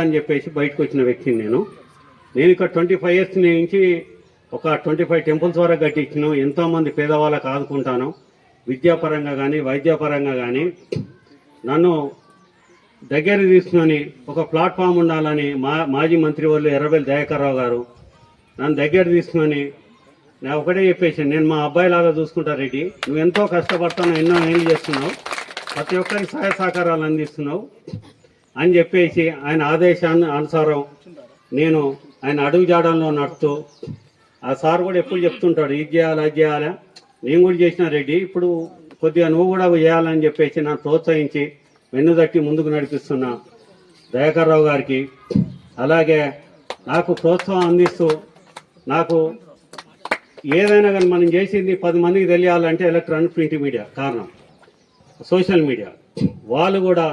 అని చెప్పేసి బయటకు వచ్చిన వ్యక్తిని నేను. నేను ఇక్కడ ట్వంటీ ఫైవ్ ఇయర్స్ నుంచి ఒక ట్వంటీ ఫైవ్ టెంపుల్స్ వరకు కట్టించాను. ఎంతోమంది పేదవాళ్ళకు ఆదుకుంటాను. విద్యాపరంగా కానీ వైద్యపరంగా కానీ నన్ను దగ్గర తీసుకుని ఒక ప్లాట్ఫామ్ ఉండాలని మా మాజీ మంత్రి వాళ్ళు ఎర్రబెల్లి దయాకర్రావు గారు నన్ను దగ్గర తీసుకొని నేను ఒకటే చెప్పేసి నేను మా అబ్బాయి లాగా చూసుకుంటా రెడ్డి. నువ్వు ఎంతో కష్టపడుతున్నావు ఎన్నో ఏళ్ళు చేస్తున్నావు? ప్రతి ఒక్కరికి సహాయ సహకారాలు అందిస్తున్నావు. అని చెప్పేసి ఆయన ఆదేశాన్ని అనుసారం నేను ఆయన అడుగు జాడల్లో నడుస్తూ ఆ సార్ కూడా ఎప్పుడు చెప్తుంటాడు ఇది చేయాలి అది చేయాలా? నేను కూడా చేసిన రెడ్డి ఇప్పుడు కొద్దిగా నువ్వు కూడా చేయాలని చెప్పేసి నన్ను ప్రోత్సహించి వెన్నుదట్టి ముందుకు నడిపిస్తున్నా దయాకర్ రావు గారికి అలాగే నాకు ప్రోత్సాహం అందిస్తూ నాకు ఏదైనా కానీ మనం చేసింది పది మందికి తెలియాలంటే ఎలక్ట్రానిక్ ప్రింట్ మీడియా కారణం సోషల్ మీడియా. వాళ్ళు కూడా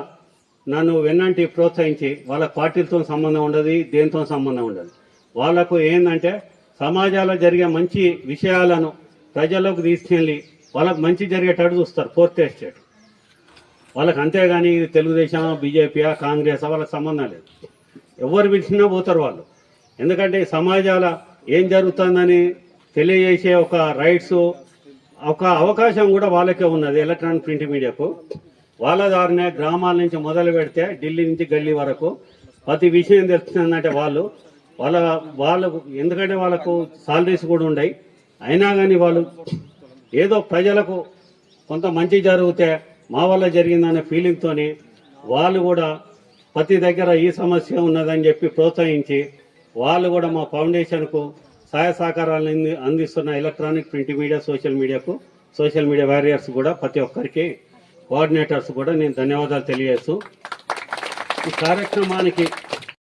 నన్ను వెన్నంటి ప్రోత్సహించి వాళ్ళ పార్టీలతో సంబంధం ఉండదు దేనితో సంబంధం ఉండదు. వాళ్ళకు ఏంటంటే సమాజాల్లో జరిగే మంచి విషయాలను ప్రజల్లోకి తీసుకెళ్ళి వాళ్ళకు మంచి జరిగేటట్టు చూస్తారు ఫోర్త్ ఎస్టేట్. వాళ్ళకి అంతేగాని తెలుగుదేశం బీజేపీయా కాంగ్రెస్ వాళ్ళకి సంబంధం లేదు. ఎవరు పిలిచినా పోతారు వాళ్ళు. ఎందుకంటే సమాజాల ఏం జరుగుతుందని తెలియజేసే ఒక రైట్స్ ఒక అవకాశం కూడా వాళ్ళకే ఉన్నది ఎలక్ట్రానిక్ ప్రింట్ మీడియాకు. వాళ్ళ దారినే గ్రామాల నుంచి మొదలు పెడితే ఢిల్లీ నుంచి గల్లీ వరకు ప్రతి విషయం తెలుస్తుందంటే వాళ్ళు వాళ్ళ వాళ్ళకు ఎందుకంటే వాళ్ళకు సాలరీస్ కూడా ఉన్నాయి అయినా కానీ వాళ్ళు ఏదో ప్రజలకు కొంత మంచి జరిగితే మా వల్ల జరిగిందనే ఫీలింగ్తోని వాళ్ళు కూడా ప్రతి దగ్గర ఈ సమస్య ఉన్నదని చెప్పి ప్రోత్సహించి వాళ్ళు కూడా మా ఫౌండేషన్కు సహాయ సహకారాలు అందిస్తున్న ఎలక్ట్రానిక్ ప్రింట్ మీడియా సోషల్ మీడియాకు సోషల్ మీడియా వారియర్స్ కూడా ప్రతి ఒక్కరికి కోఆర్డినేటర్స్ కూడా నేను ధన్యవాదాలు తెలియజేస్తూ ఈ కార్యక్రమానికి